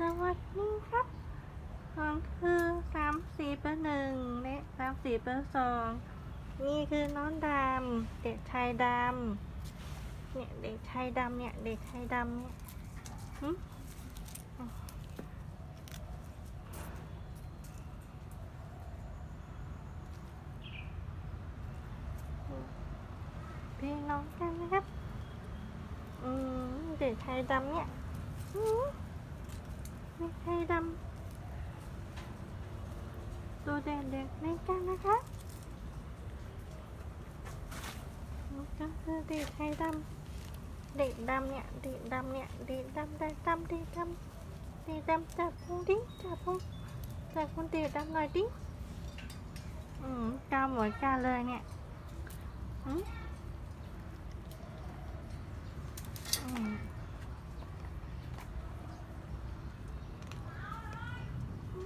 สวัสดีครับของคือสามสี่เปอร์หนึ่งและสามสี่เปอร์สองนี่คือน้องดำเด็กชายดำเนี่ยเด็กชายดำเนี่ยเด็กชายดำเนี่ยพี่น้องกันนะครับ อืมเด็กชายดำเนี่ยอืม เด็กชายดำตัวเด็กๆในกันนะคะนี่ก็คือเด็กชายดำเด็กดำเนี่ยเด็กดำเนี่ยเด็กดำเด็กดำเด็กดำเด็กดำจับพุงดิจับพุงจับพุงเด็กดำหน่อยดิอืมกาวหมวยกาเลยเนี่ยอืมอืม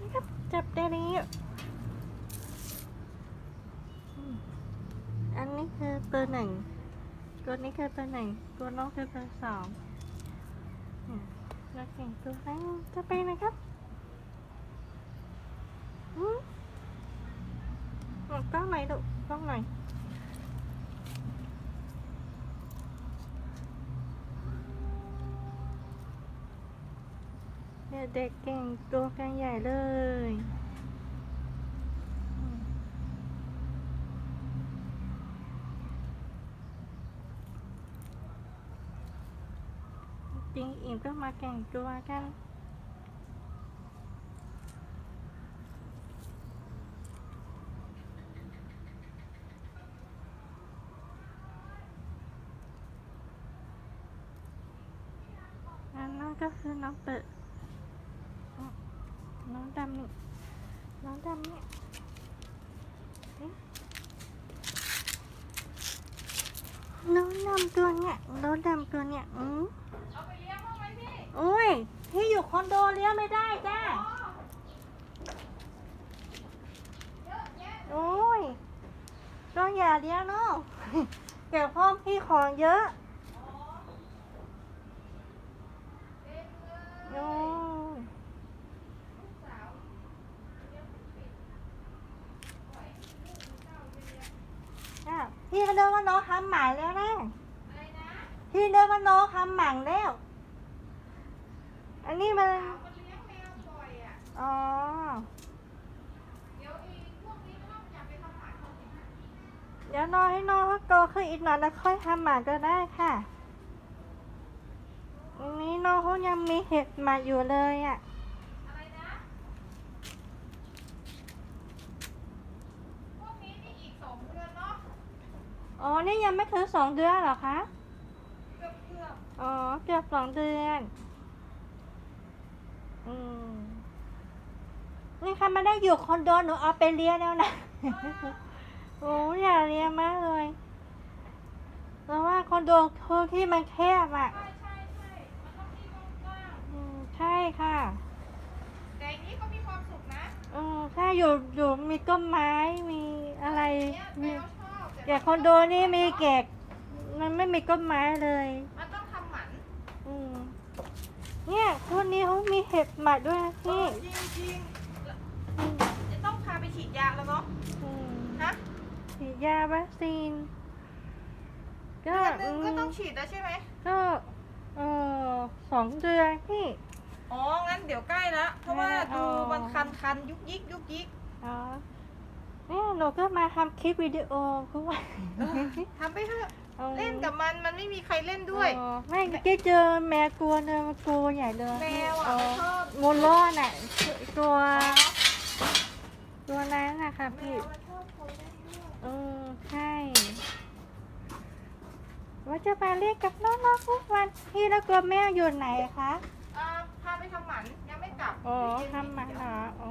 นี่ครับ จับได้แล้วอันนี้คือตัวหนึ่ง ตัวนี้คือตัวหนึ่ง ตัวน้องคือตัวสองอืมแล้วเก่งตัวนั้นจะไปนะครับอืมกล้องไหนดูกล้องไหน เด็กเก่งตัวกันใหญ่เลยจริงอิ่มก็มาแข่งตัวกันอันนั้นก็คือน้องเปิด องดำนี่ น้องดำเนี่ยน้องดำตัวเนี่ยน้องดำตัวเนี่ยอืมเอาไปเลี้ยงบ้าไหมพี่โอ้ยพี่อยู่คอนโดเลี้ยงไม่ได้จ้าเยอะแยะโอ้ยก็อย่าเลี้ยงเนาะเกี่ยวพ่อพี่ของเยอะเต็มเลยโอ้ย ลูกสาวเลี้ยงไม่ปิดปล่อยให้ลูกมีเจ้าไปเลี้ยง อะพี่ ก็เดินว่าน้องทำหมันแล้วนะอะไรนะพี่เดินว่าน้องทำหมันแล้ว อันนี้มันสาวมันเลี้ยงแมวปล่อยอะอ๋อเดี๋ยวอีพวกนี้ก็ต้องจับไปทำหมันเขาสิเดี๋ยวรอให้น้องเขาโตขึ้นอีกหน่อยแล้วค่อยทำหมันก็ได้ค่ะอันนี้น้องเขายังมีเห็ดหมาอยู่เลยอะ อะไรนะ พวกนี้นี่อีกสองเดือนเนาะ อ๋อ นี่ยังไม่ถึงสองเดือนเหรอคะ เกือบเกือบอ๋อ เกือบสองเดือน อืม นี่ค่ะไม่ได้อยู่คอนโดหนูเอาไปเลี้ยงแล้วนะ โอ้ยอยากเลี้ยงมากเลยเพราะว่าคอนโดคือที่มันแคบอะ ใช่ใช่ใช่มันต้องมีกว้างอืม ใช่ค่ะ ๆแต่อย่างนี้ก็มีความสุขนะอืมใช่อยู่อยู่มีต้นไม้ มีอะไร เนี่ยแมมีวช อบแต่คอนโดนี่มีแกกมันไม่มีต้นไม้เลย มันต้องทำหมันอืมเนี่ยทุนนี้เขามีเห็บหมัดด้วยนะพี่จริงจริงๆจะต้องพาไปฉีดยาแล้วเนาะอืมฮะฉีดยาวัคซีน ก็เดือนหนึงก็ต้องฉีดแล้วใช่ไหมก็เออสองเดือนพี่ อ๋อ งั้นเดี๋ยวใกล้แล้วเพราะว่าอ๋ดูอมันคันคันๆยุกยิกยุกยิก อ๋อ เนี่ยหนูก็มาทำคลิปวิดีโอคือว่าทำไปเถอะอาเล่นกับมันมันไม่มีใครเล่นด้วยอ๋อไม่เมื่อกี้เจอแมวกลัวเนยมันกลัวใหญ่เลยแมวอะอ๋อมันชอบงูร้อนอะตัว ตัวนั้นนะคะแมพี่วมันชอบคนเล่นด้วยเออใช่ว่าจะมาเรียกกับน้องๆทุกวันพี่แล้วกลัวแม่อยู่ไหนคะอ่าพาไปทำหมันยังไม่กลับอ๋อเดี๋ยวเย็นทำหมันเดี๋ยวเหรออ๋อ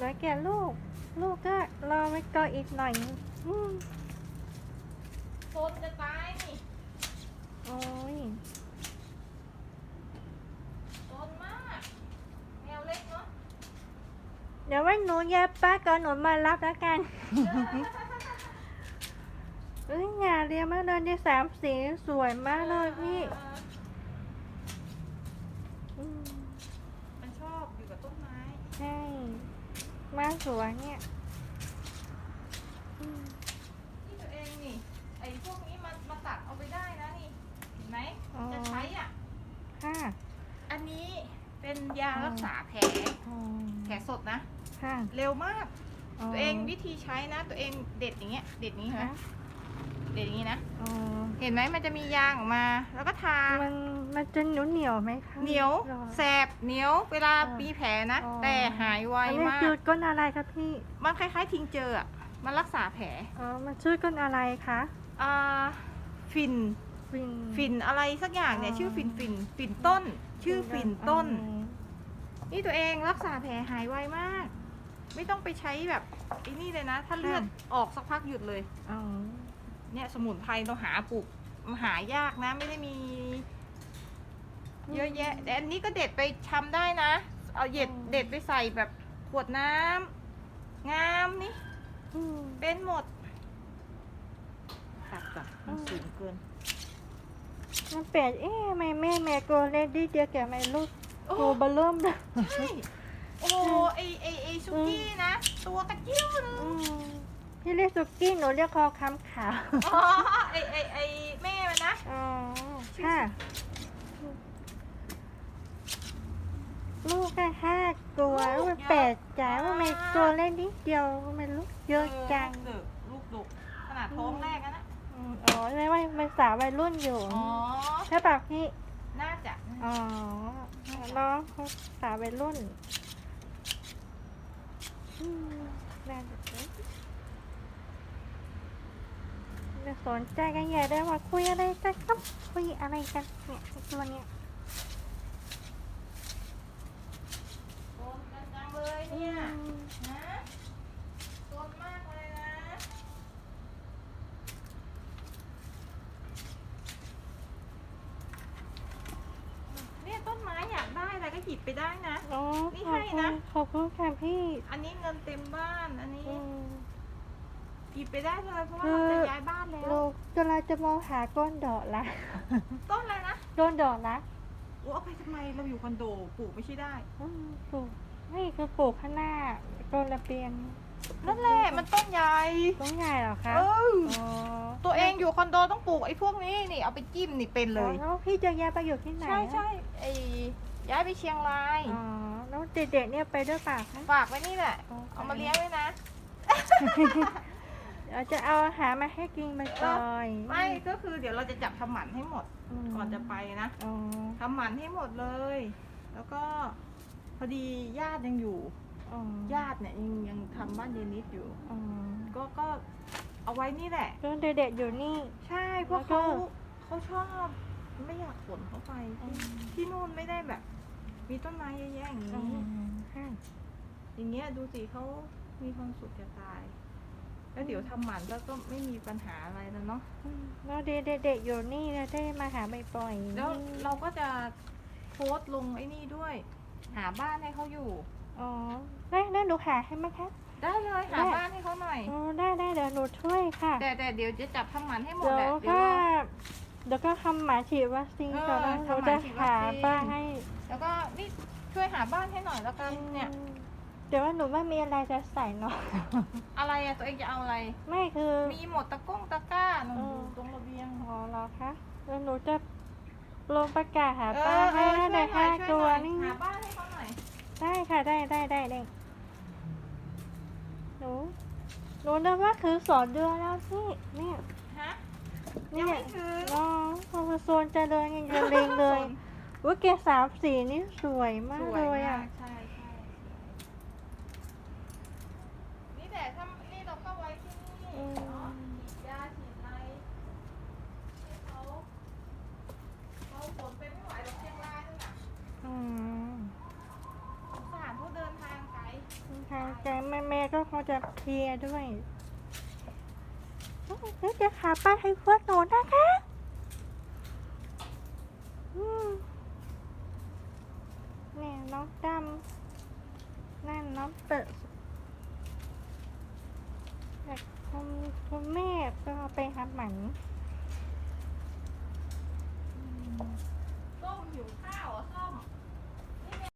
เหลือแก่ลูก ลูกก็รอไว้ก่ออีกหน่อยโซนจะตายนี่โอ้ยโซนมาก แมวเล็กเนาะเดี๋ยวไว้หนูแยบป้าก่อนหนูมารับแล้วกัน เอ้ยงาเรียมากเลยในสามสีสวยมากเลยพี่มันชอบอยู่กับต้นไม้ ใช่ สวยเนี่ยอืมนี่ตัวเองนี่ ไอ้พวกนี้มันมาตัดเอาไปได้นะนี่ เห็นไหมอ๋อจะใช้อะ ค่ะ อันนี้เป็นยารักษาแผลอ๋อแผลสดนะ ค่ะ เร็วมาก ตัวเองวิธีใช้นะ ตัวเองเด็ดอย่างเงี้ย เด็ดอย่างงี้ค่ะนะ เด็ดอย่างงี้นะ อ๋อเห็นไหมมันจะมียางออกมา แล้วก็ทามันมันจะเหนียวเหนียวๆไหมคะเหนียวหรอ แสบเหนียว เวลาอ๋อมีแผลนะ อ๋อ แต่หายไวอันนี้มาก คือก้นอะไรคะพี่มันคล้ายๆ ทิงเจออะมันรักษาแผลอ๋อมันชื่อก้นอะไรคะอ่าฟิน ฟินฟินอะไรสักอย่างเนี่ยอ๋อ ชื่อฟินฟินฟินต้น ชื่อฟินต้น อ๋อ นี่ตัวเองรักษาแผลหายไวมาก ไม่ต้องไปใช้แบบไอ้นี่เลยนะ ถ้าเลือดออกสักพักหยุดเลย อ๋อ เนี่ยสมุนไพรเราหาปลูกมันหายากนะ ไม่ได้มี เยอะแยะแต่อันนี้ก็เด็ดไปชำได้นะ เอาเด็ดเด็ดไปใส่แบบขวดน้ำงามนี่อืมเป็นหมดตัดก่อนมันอืมสูงเกินมันแปลกเอ๊ะทำไมแม่แม่โกเลดี้เดียวแกไม่ลูกโอ้โกเบลเริ่มเลยใช่โอ้โหไอไอไอซุกี้นะ ตัวกระเจิ้วนึงอืม พี่เรียกสุกี้หนูเรียกคอคำขาว อ๋อไอไอไอแม่มันนะอ๋อ ค่ะ ลูกก็ห้าตัวลูกมันเยอะแปลกใจว่าไม่มากโกเล่นนิดเดียวมันลูกเยอะจังเออลูกดุขนาดท้องแรกอะนะอืมอ๋อไม่ว่าเป็นสาววัยรุ่นอยู่อ๋อใช่ปะพี่ น่าจะอ๋อน้องเขาสาววัยรุ่นอืมน่าจะเป็น จะสนใจกันใหญ่ได้ว่าคุยอะไรกันครับคุยอะไรกันเนี่ยไอ้ตัวเนี้ยโดนกันจังเลยอืเนี่ยมนะโดนมากเลยนะเนี่ยต้นไม้อยากได้อะไรก็หยิบไปได้นะอ๋อนี่ขอบให้คุณนะขอบคุณค่ะพี่ อันนี้เงินเต็มบ้านอันนี้ อืม หยิบไปได้เลยเพราะว่าคือเราจะย้ายบ้านแล้ว เรากำลังจะมองหาก้นดอกละต้นอะไรนะก้นดอกละโอ้เอาไปทำไมเราอยู่คอนโดปลูกไม่ใช่ได้ อืมปลูกไม่คือปลูกข้างหน้าต้นระเบียงนั่นแหละมันต้นใหญ่ ต้นใหญ่เหรอคะเออ อ๋อตัวเองอยู่คอนโดต้องปลูกไอ้พวกนี้นี่เอาไปจิ้มนี่เป็นเลยแล้วพี่จะย้ายไปอยู่ที่ไหนใช่อะใช่ไอ้ย้ายไปเชียงราย อ๋อแล้วเด็กๆเนี่ยไปด้วยป่ะคะ ฝากไว้นี่แหละ เอามาเลี้ยงไว้นะ เราจะเอาอาหารมาให้กินบ่อยๆไม่ก็คือเดี๋ยวเราจะจับทำหมันให้หมดมก่อนจะไปนะอ๋อทำหมันให้หมดเลย แล้วก็พอดีญาติยังอยู่อ๋อญาติเนี่ยยังยังทำบ้านเยนิดอยู่อ๋อก็ก็เอาไว้นี่แหละแล้วเด็กๆอยู่นี่ ใช่เพราะแล้วก็เขาเขาชอบไม่อยากขนเขาไปที่ที่นู่นไม่ได้แบบ มีต้นไม้เยอะแยะอย่างนี้อ๋อค่ะอย่างเงี้ยดูสิเขามีความสุขจะตาย แล้วเดี๋ยวทำหมันแล้วก็ไม่มีปัญหาอะไรแล้วเนาะอืมแล้วเด็กๆอยู่นี่เราได้มาหาบ่อยๆแล้วนี่เราก็จะโพสต์ลงไอ้นี่ด้วย หาบ้านให้เขาอยู่ อ๋อได้ได้หนูหาให้ไหมคะ ได้เลยหาได้บ้านให้เขาหน่อยอ๋อได้ได้เดี๋ยวหนูช่วยค่ะ แต่แต่เดี๋ยวจะจับทำหมันให้หมดเดี๋ยแหวละเดี๋ยวถ้ารอเดี๋ยวก็ทำหมาฉีดวัคซีนเออก่อนแล้วทำเราหมาจะฉีดวัหาคซีนบ้านให้แล้วก็นี่ช่วยหาบ้านให้หน่อยแล้วกันเนี่ย อืม เดี๋ยวว่าหนูไม่มีอะไรจะใส่เนาะอะไรอะตัวเองจะเอาอะไร ไม่คือมีหมดตะก้งตะกร้าหนูเออตรงระเบียงอ๋อเหรอคะแล้วหนูจะลงประกาศหาเอบ้าอนเอให้อนะช่วยหเดี๋น่ยอวยห้าช่วยตัวหน่อยนี่หาบ้านให้เขาหน่อยได้ค่ะได้ได้ได้ได้หนูหนูนึกว่าคือสอนเดือนแล้วพี่เนี่ยฮะเนี่ยังยไม่ถึงน้องพอมาโซนเจะเดินยังจะเลงเลยว่าแกสามสีนี่สวยมากสวเลยมากอะ ใช่ใช่นี่แต่ถ้านี่เราก็ไว้ที่นี่ อืม เนาะฉีดยาฉีดอะไรให้เขาเขาฝนไปไม่ไหวหรอกเชียงรายนั่นน่ะ อืม สงสารผู้เดินทางไกล ทางใจแม่แม่ๆก็คง จะเพลียด้วยเฮ้ยจะขาป้าให้พวกหนูนะคะนี่น้องดำนั่นน้องเปิดแต่คุณคุณแม่ก็ไปทำหมัน